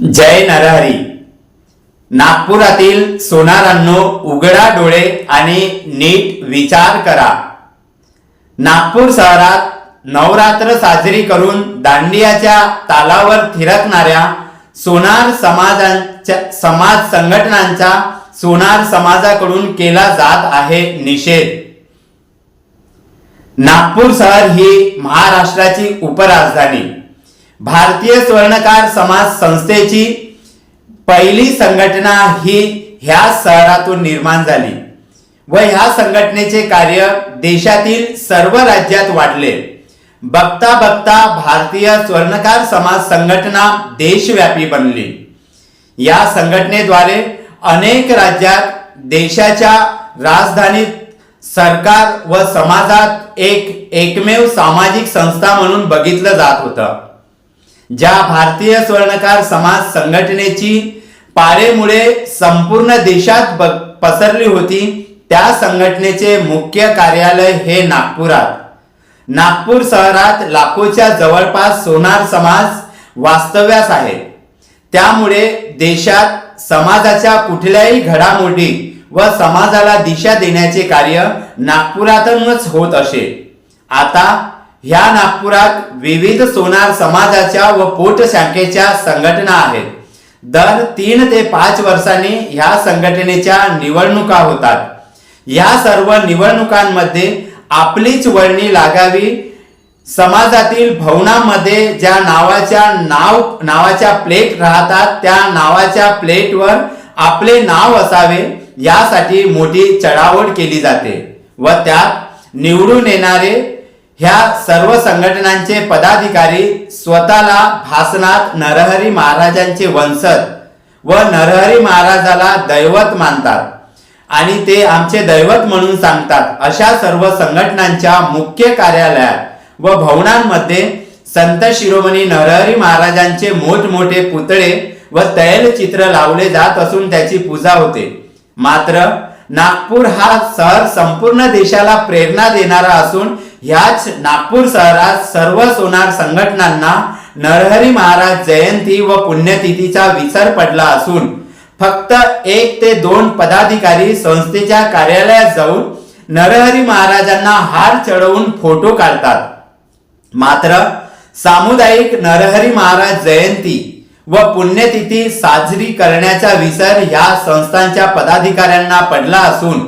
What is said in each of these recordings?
जय नरहरी. नागपुरातील सोनारांनो उघडा डोळे आणि नीट विचार करा. नागपूर शहरात नवरात्र साजरी करून दांडियाच्या तालावर थिरकणाऱ्या सोनार समाजांच्या समाज संघटनांचा सोनार समाजाकडून केला जात आहे निषेध. नागपूर शहर ही महाराष्ट्राची उपराजधानी. भारतीय स्वर्णकार समाज संस्थेची पहिली संघटना ही ह्या शहरातून निर्माण झाली व ह्या संघटनेचे कार्य देशातील सर्व राज्यात वाढले. बघता बघता भारतीय स्वर्णकार समाज संघटना देशव्यापी बनली. या संघटनेद्वारे अनेक राज्यात देशाच्या राजधानीत सरकार व समाजात एक एकमेव सामाजिक संस्था म्हणून बघितलं जात होतं. ज्या भारतीय स्वर्णकार समाज संघटनेची पाळेमुळे संपूर्ण देशात पसरली होती त्या संघटनेचे मुख्य कार्यालय हे नागपुरात. नागपूर शहरात लाखोच्या जवळपास सोनार समाज वास्तव्यास आहे. त्यामुळे देशात समाजाच्या कुठल्याही घडामोडी व समाजाला दिशा देण्याचे कार्य नागपुरातूनच होत असे. आता ह्या नागपुरात विविध सोनार समाजाच्या व पोट शाखेच्या संघटना आहेत. दर तीन ते पाच वर्षांनी ह्या संघटनेच्या निवडणुका होतात. या सर्व निवडणुकांमध्ये आपलीच वळणी लागावी. समाजातील भवनामध्ये ज्या नावाच्या नाव नावाच्या प्लेट राहतात त्या नावाच्या प्लेटवर आपले नाव असावे यासाठी मोठी चढावड केली जाते. व त्यात निवडून येणारे ह्या सर्व संघटनांचे पदाधिकारी स्वतःला भासनात नरहरी महाराजांचे वंशज व नरहरी महाराजाला दैवत मानतात आणि ते आमचे दैवत म्हणून सांगतात. अशा सर्व संघटनांच्या मुख्य कार्यालयात व भवनांमध्ये संत शिरोमणी नरहरी महाराजांचे मोठमोठे पुतळे व तैलचित्र लावले जात असून त्याची पूजा होते. मात्र नागपूर हा शहर संपूर्ण देशाला प्रेरणा देणारा असून ह्याच नागपूर शहरात सर्व सोनार संघटनांना नरहरी महाराज जयंती व पुण्यतिथीचा विसर पडला असून फक्त एक ते दोन पदाधिकारी संस्थेच्या कार्यालयात जाऊन नरहरी महाराजांना हार चढवून फोटो काढतात. मात्र सामुदायिक नरहरी महाराज जयंती व पुण्यतिथी साजरी करण्याचा विसर ह्या संस्थांच्या पदाधिकाऱ्यांना पडला असून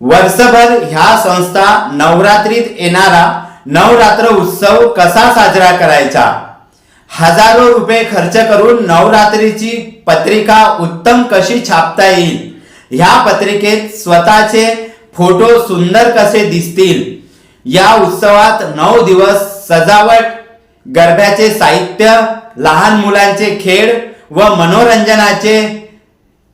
वर्षभर ह्या संस्था नवरात्रीत येणारा नवरात्र उत्सव कसा साजरा करायचा? हजारो रुपये खर्च करून नवरात्रीची पत्रिका उत्तम कशी छापता येईल? ह्या पत्रिकेत स्वतःचे फोटो सुंदर कसे दिसतील? या उत्सवात नऊ दिवस सजावट गरब्याचे साहित्य लहान मुलांचे खेळ व मनोरंजनाचे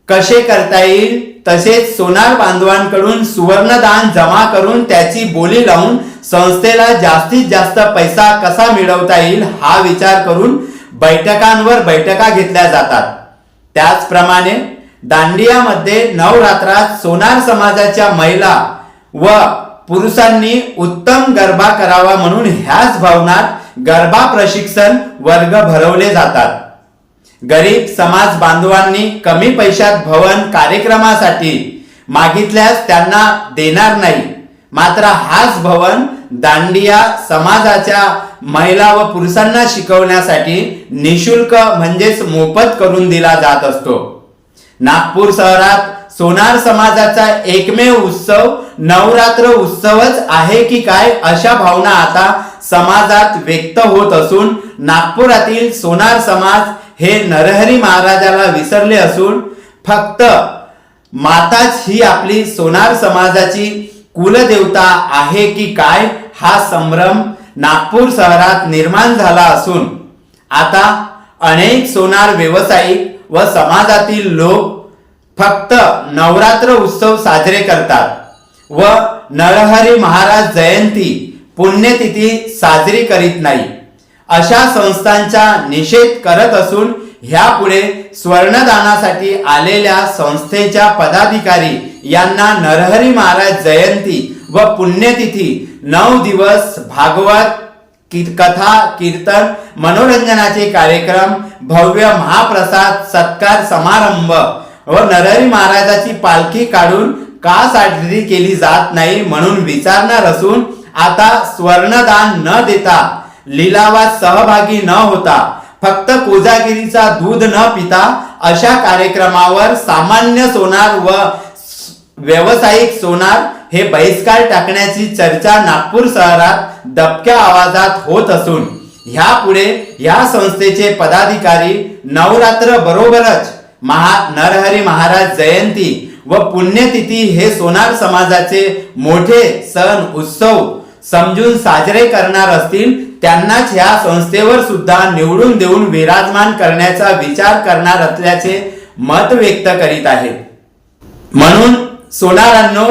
कसे करता येईल? तसेच सोनार बांधवांकडून सुवर्णदान जमा करून त्याची बोली लावून संस्थेला जास्तीत जास्त पैसा कसा मिळवता येईल हा विचार करून बैठकांवर बैठका घेतल्या जातात. त्याचप्रमाणे दांडियामध्ये नवरात्रात सोनार समाजाच्या महिला व पुरुषांनी उत्तम गरबा करावा म्हणून ह्याच भवनात गरबा प्रशिक्षण वर्ग भरवले जातात. गरीब समाज बांधवांनी कमी पैशात भवन कार्यक्रमासाठी मागितल्यास त्यांना देणार नाही. मात्र हाच भवन दांडिया समाजाच्या महिला व पुरुषांना शिकवण्यासाठी निशुल्क म्हणजेच मोफत करून दिला जात असतो. नागपूर शहरात सोनार समाजाचा एकमेव उत्सव नवरात्र उत्सवच आहे की काय अशा भावना आता समाजात व्यक्त होत असून नागपुरातील सोनार समाज हे नरहरी महाराजाला विसरले असून फक्त माताच ही आपली सोनार समाजाची कुलदेवता आहे की काय हा संभ्रम नागपूर शहरात निर्माण झाला असून आता अनेक सोनार व्यावसायिक व समाजातील लोक फक्त नवरात्र उत्सव साजरे करतात व नरहरी महाराज जयंती पुण्यतिथी साजरी करीत नाही अशा संस्थांचा निषेध करत असून ह्यापुढे स्वर्णदानासाठी आलेल्या संस्थेच्या पदाधिकारी यांना नरहरी महाराज जयंती व पुण्यतिथी नऊ दिवस भागवत कथा कीर्तन मनोरंजनाचे कार्यक्रम भव्य महाप्रसाद सत्कार समारंभ व नरहरी महाराजाची पालखी काढून का साजरी केली जात नाही म्हणून विचारणार असून आता स्वर्णदान न देता लिलावात सहभागी न होता फक्त कोजागिरीचा दूध न पिता अशा कार्यक्रमावर सामान्य सोनार व व्यावसायिक सोनार हे बहिष्कार टाकण्याची चर्चा नागपूर शहरात दबक्या आवाजात होत असून ह्यापुढे या संस्थेचे पदाधिकारी नवरात्र बरोबरच महा नरहरी महाराज जयंती व पुण्यतिथी हे सोनार समाजाचे मोठे सण उत्सव समजून साजरे करणार असतील त्यांनाच ह्या संस्थेवर सुद्धा निवडून देऊन विराजमान करण्याचा विचार करणार असल्याचे मत व्यक्त करीत आहे. म्हणून सोनारांनो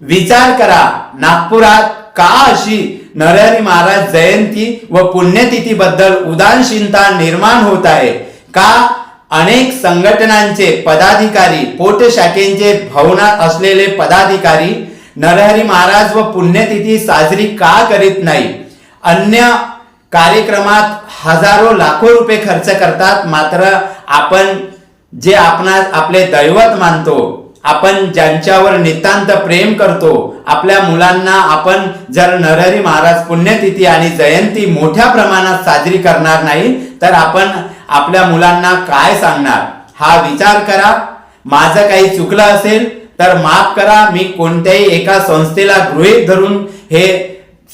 विचार करा नागपुरात का अशी नरहरी महाराज जयंती व पुण्यतिथी बद्दल उदासीनता निर्माण होत आहे? का अनेक संघटनांचे पदाधिकारी पोट शाखेंचे भवनात असलेले पदाधिकारी नरहरी महाराज व पुण्यतिथी साजरी का करीत नाही? अन्य कार्यक्रमात हजारो लाखो रुपये खर्च करतात. मात्र आपण जे आपणास आपले दैवत मानतो आपण ज्यांच्यावर नितांत प्रेम करतो आपल्या मुलांना आपण जर नरहरी महाराज पुण्यतिथी आणि जयंती मोठ्या प्रमाणात साजरी करणार नाही तर आपण आपल्या मुलांना काय सांगणार? हा विचार करा. माझं काही चुकलं असेल तर माफ करा मी कोणत्याही एका संस्थेला गृहीत धरून हे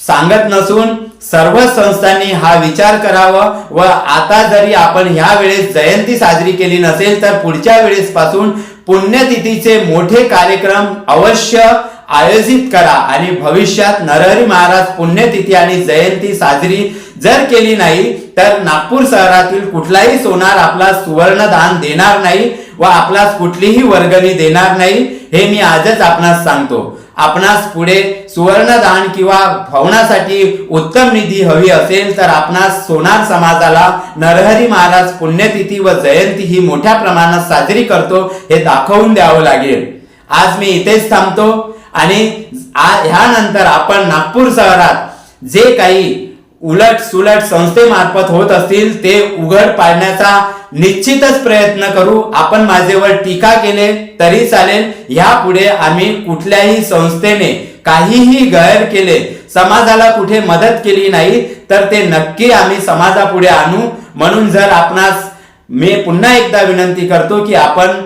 सांगत नसून सर्व संस्थांनी हा विचार करावा व आता जरी आपण ह्या वेळेस जयंती साजरी केली नसेल तर पुढच्या वेळेस पासून पुण्यतिथीचे मोठे कार्यक्रम अवश्य आयोजित करा आणि भविष्यात नरहरी महाराज पुण्यतिथी आणि जयंती साजरी जर केली नाही तर नागपूर शहरातील कुठलाही सोनार आपला सुवर्णदान देणार नाही. व आपणास कुठलीही वर्गणी देणार नाही हे मी आजच आपणास सांगतो. आपणास पुढे सुवर्णदान किंवा भवनासाठी उत्तम निधी हवी असेल तर आपणास सोनार समाजाला नरहरी महाराज पुण्यतिथी व जयंती ही मोठ्या प्रमाणात साजरी करतो हे दाखवून द्यावं लागेल. आज मी इथेच थांबतो आणि ह्यानंतर आपण नागपूर शहरात जे काही उलट सुलट संस्थेमार्फत होत असतील ते उघड पाडण्याचा निश्चितच प्रयत्न करू. आपण माझेवर टीका केले तरी चालेल. यापुढे आम्ही कुठल्याही संस्थेने काहीही गैर केले समाजाला कुठे मदत केली नाही तर ते नक्की आम्ही समाजापुढे आणू. म्हणून जर आपणास मी पुन्हा एकदा विनंती करतो की आपण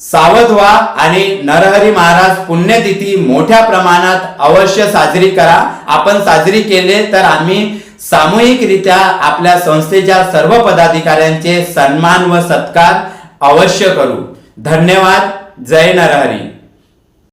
सावध व्हा आणि नरहरी महाराज पुण्यतिथी मोठ्या प्रमाणात अवश्य साजरी करा. आपण साजरी केले तर आम्ही सामूहिकरित्या आपल्या संस्थेच्या सर्व पदाधिकाऱ्यांचे सन्मान व सत्कार अवश्य करू. धन्यवाद. जय नरहरी.